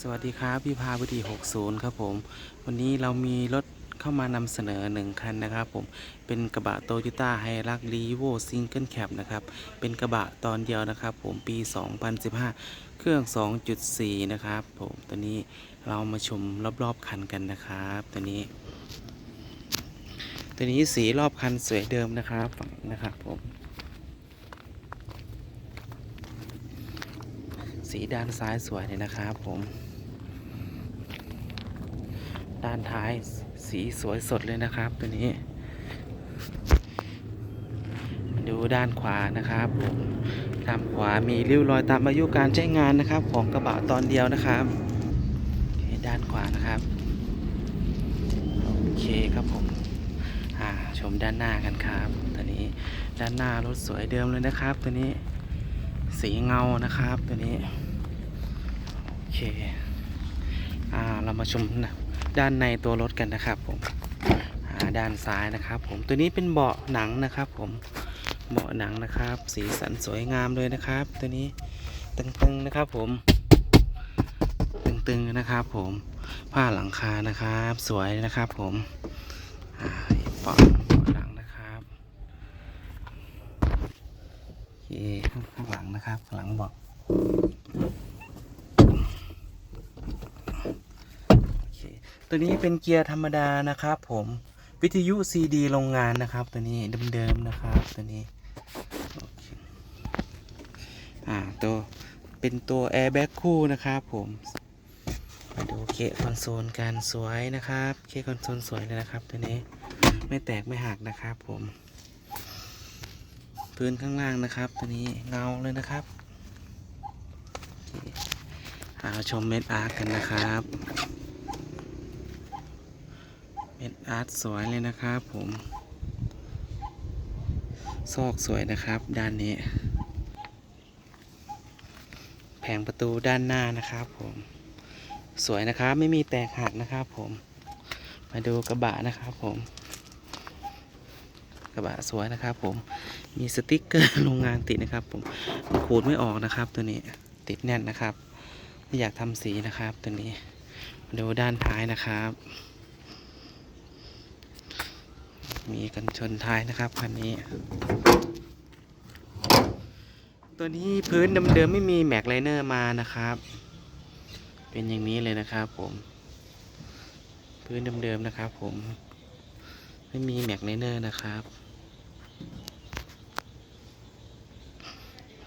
สวัสดีครับพี่พาบุตรี60 ครับผม วันนี้เรามีรถเข้ามานำเสนอ 1 คันนะครับผม เป็นกระบะโตโยต้าไฮรักรีโวซิงเกิลแคปนะครับ เป็นกระบะตอนเดียวนะครับผมปี 2015 เครื่อง 2.4 นะครับผมตัวนี้เรามาชมรอบๆคันกันนะครับตัวนี้ ตัวนี้สีรอบคันสวยเดิมนะครับฝั่งนะครับผมสีด้านซ้ายสวยเลยนะครับผม ด้านท้ายสีสวยสดเลยนะครับ ตัวนี้ ดูด้านขวานะครับผมด้านขวามีริ้วรอยตามอายุการใช้งานนะครับ ของกระบะตอนเดียวนะครับด้านขวานะครับโอเคครับผมชมด้านหน้ากันครับตัวนี้ด้านหน้ารถสวยเดิมเลยนะครับ ตัวนี้สีเงานะครับตัวนี้โอเคอเรามาชมนะ ด้านในตัวรถกันนะครับผมด้านซ้ายนะครับ ผมตัวนี้เป็นเบาะหนังนะครับ ผมเบาะหนังนะครับ สีสันสวยงามเลยนะครับ ตัวนี้ตึงๆนะครับ ผม ตึงๆนะครับ ผมผ้าหลังคานะครับ สวยนะครับผมอ่าเบาะหลังนะครับโอเคข้างหลังนะครับ หลังเบาะ โอเค ตัวนี้เป็นเกียร์ธรรมดานะครับผมวิทยุ CD โรงงานนะครับ ตัวนี้เดิมๆนะครับตัวนี้อ่าตัวเป็นตัวแอร์แบ็กคู่นะครับผมมาดูเคคอนโซลกันสวยนะครับเคคอนโซลสวยเลยนะครับ ตัวนี้ไม่แตกไม่หักนะครับผม พื้นข้างล่างนะครับ ตัวนี้เงาเลยนะครับเอาชมเม็ดอาร์กันนะครับ เม็ด อาร์ตสวยเลยนะครับผมซอกสวยนะครับ ด้านนี้ แผงประตูด้านหน้านะครับผม สวยนะครับไม่มีแตกหักนะครับผม มาดูกระบะนะครับผม กระบะสวยนะครับผม มีสติกเกอร์โรงงานติดนะครับ ผมขูดไม่ออกนะครับ ตัวนี้ติดแน่นนะครับไม่อยากทำสีนะครับ ตัวนี้ มาดูด้านท้ายนะครับ มีกันชนท้ายนะครับคันนี้ ตัวนี้พื้นเดิมๆไม่มีแม็กไลเนอร์มานะครับ เป็นอย่างนี้เลยนะครับผม พื้นเดิมๆนะครับผม ไม่มีแม็กไลเนอร์นะครับ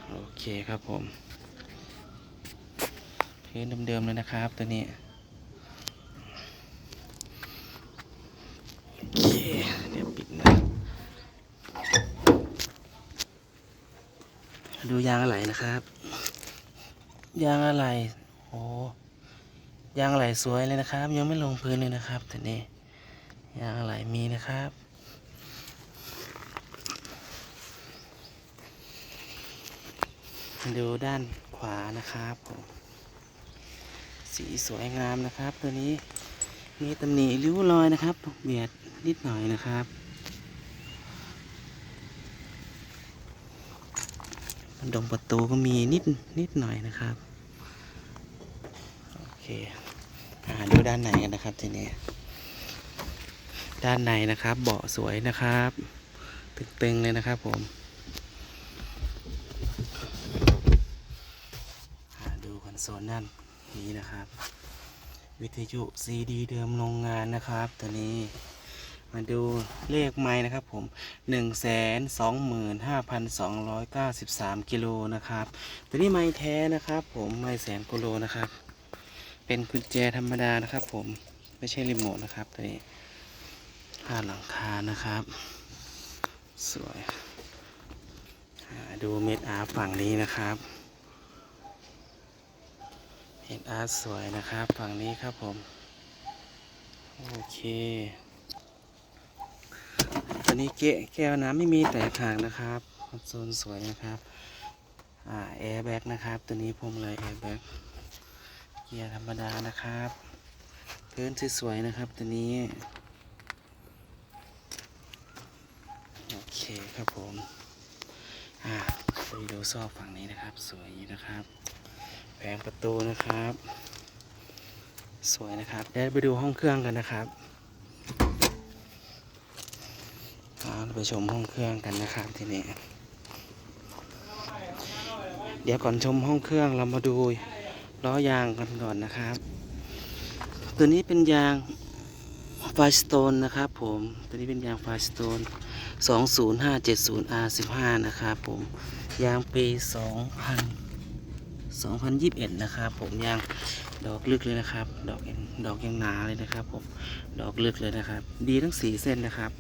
โอเคครับผมพื้นเดิมๆเลยนะครับตัวนี้ โอเค เดี๋ยวปิดนะ ดูยางอะไรนะครับ ยางอะไรโอ้ยางอะไรสวยเลยนะครับ ยังไม่ลงพื้นเลยนะครับ แต่นี่ยางอะไรมีนะครับดูด้านขวานะครับผมสีสวยงามนะครับ ตัวนี้มีตำหนิริ้วรอยนะครับเบียดนิดหน่อยนะครับ ดงประตูก็มีนิดนิดหน่อยนะครับ โอเคอาดูด้านในกันนะครับทีนี้ ด้านในนะครับ เบาะสวยนะครับ ตึงๆเลยนะครับผมดูคอนโซลด้านนี้นะครับ วิทยุ CD เดิมโรงงานนะครับตัวนี้ มาดูเลขไม้นะครับผม 125,293 กิโลนะครับ ตัวนี้ไม้แท้นะครับผมไม้แสนกิโลนะครับ เป็นกุญแจธรรมดานะครับผม ไม่ใช่รีโมทนะครับตัวนี้ผ้าหลังคานะครับ สวยอ่าดูเม็ดอาร์ฝั่งนี้นะครับเห็นอาร์สวยนะครับ ฝั่งนี้ครับผม โอเค ตัวนี้เกะแก้วน้ำไม่มีแตกหักนะครับคอนโซลสวยนะครับ อ่าแอร์แบ็กนะครับ ตัวนี้พรมเลยแอร์แบ็กเกียร์ธรรมดานะครับ พื้นสวยๆนะครับตัวนี้โอเคครับผมอ่าไปดูซอกฝั่งนี้นะครับ สวยนะครับแผงประตูนะครับ สวยนะครับเดี๋ยวไปดูห้องเครื่องกันนะครับอ่าเรา ไปชมห้องเครื่องกันนะครับทีนี้ เดี๋ยวก่อนชมห้องเครื่องเรามาดูล้อยางกันก่อนนะครับ ตัวนี้เป็นยางไฟสโตนนะครับผม ตัวนี้เป็นยางไฟสโตน 20570R15 นะครับผม ยางปี 2000 2021 นะครับผม ยางดอกลึกเลยนะครับ ดอกดอกยังหนาเลยนะครับผม ดอกลึกเลยนะครับ ดีทั้งสีเส้นนะครับ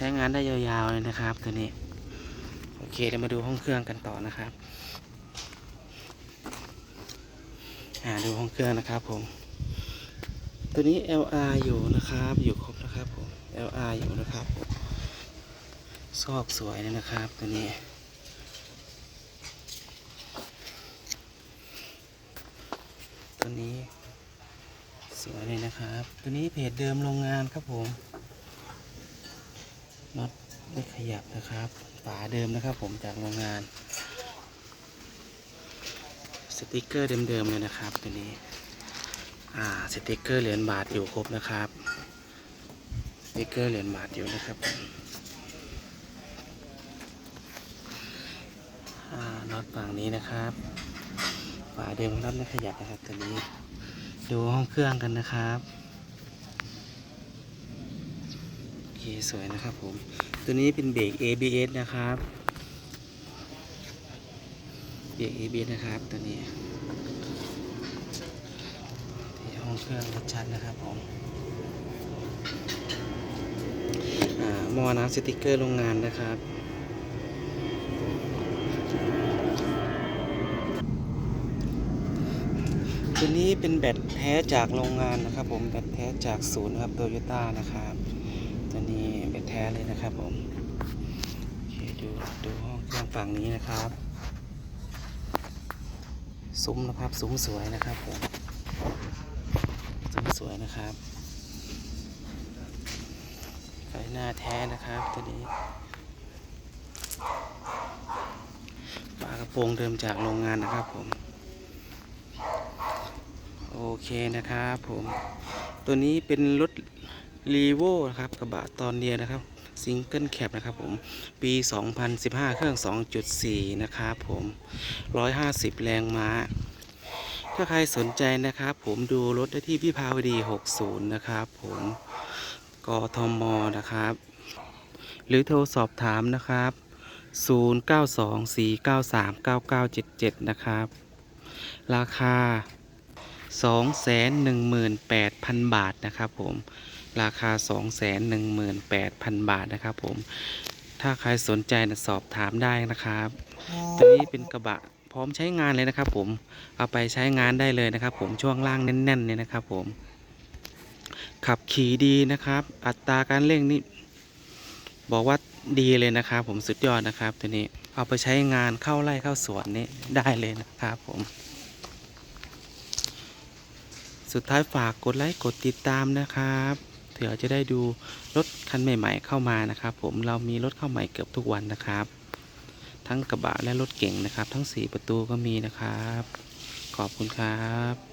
ใช้งานได้ยาวๆเลยนะครับตัวนี้ โอเคเดี๋ยวมาดูห้องเครื่องกันต่อนะครับอ่าดูห้องเครื่องนะครับผม ตัวนี้ LR อยู่นะครับ อยู่ครบนะครับผม LR อยู่นะครับผมซอกสวยเลยนะครับ ตัวนี้ ตัวนี้สวยเลยนะครับ ตัวนี้เพจเดิมโรงงานครับผม น็อตไม่ขยับนะครับฝาเดิมนะครับ ผมจากโรงงาน สติกเกอร์เดิมๆเลยนะครับตัวนี้อ่าสติกเกอร์เหรียญบาทอยู่ครบนะครับสติกเกอร์เหรียญบาทอยู่นะครับน็อตฝั่งนี้นะครับฝาเดิมน็อตไม่ขยับนะครับตัวนี้ ดูห้องเครื่องกันนะครับ โอเค สวยนะครับผม ตัวนี้เป็นเบรก ABS นะครับ เบรก ABS นะครับตัวนี้ที่ห้องเครื่องรถชัดนะครับผมอ่าหม้อน้ำสติกเกอร์โรงงานนะครับตัวนี้เป็นแบตแท้จากโรงงานนะครับผมแบตแท้จากศูนย์ครับโตโยต้านะครับ แท้เลยนะครับผมโอเคดูดูห้องเครื่องฝั่งนี้นะครับซุ้มนะครับซุ้มสวยนะครับผมซุ้มสวยนะครับไฟหน้าแท้นะครับตัวนี้ฝากระโปรงเดิมจากโรงงานนะครับผมโอเคนะครับผมตัวนี้เป็นรถ รีโวนะครับกระบะตอนเดียนะครับซิงเกิลแคปนะครับผม ปี 2015 เครื่อง 2.4 นะครับผม 150 แรงม้า ถ้าใครสนใจนะครับผมดูรถได้ที่พี่พาวดี 60 นะครับผมกทมนะครับ หรือโทรสอบถามนะครับ 0924939977 นะครับ ราคา 218,000 บาทนะครับผม ราคา 218,000 บาทนะครับผม ถ้าใครสนใจนะสอบถามได้นะครับ ตัวนี้เป็นกระบะพร้อมใช้งานเลยนะครับผม เอาไปใช้งานได้เลยนะครับ ผมช่วงล่างแน่นๆเนี่ยนะครับผม ขับขี่ดีนะครับ อัตราการเร่งนี่บอกว่าดีเลยนะครับ ผมสุดยอดนะครับตัวนี้เอาไปใช้งานเข้าไร่เข้าสวนนี่ได้เลยนะครับผม สุดท้ายฝากกดไลค์กดติดตามนะครับเผื่อจะได้ดูรถคันใหม่ ๆ เข้ามานะครับ ผมเรามีรถเข้าใหม่เกือบทุกวันนะครับ ทั้งกระบะและรถเก่งนะครับ ทั้ง 4 ประตูก็มีนะครับ ขอบคุณครับ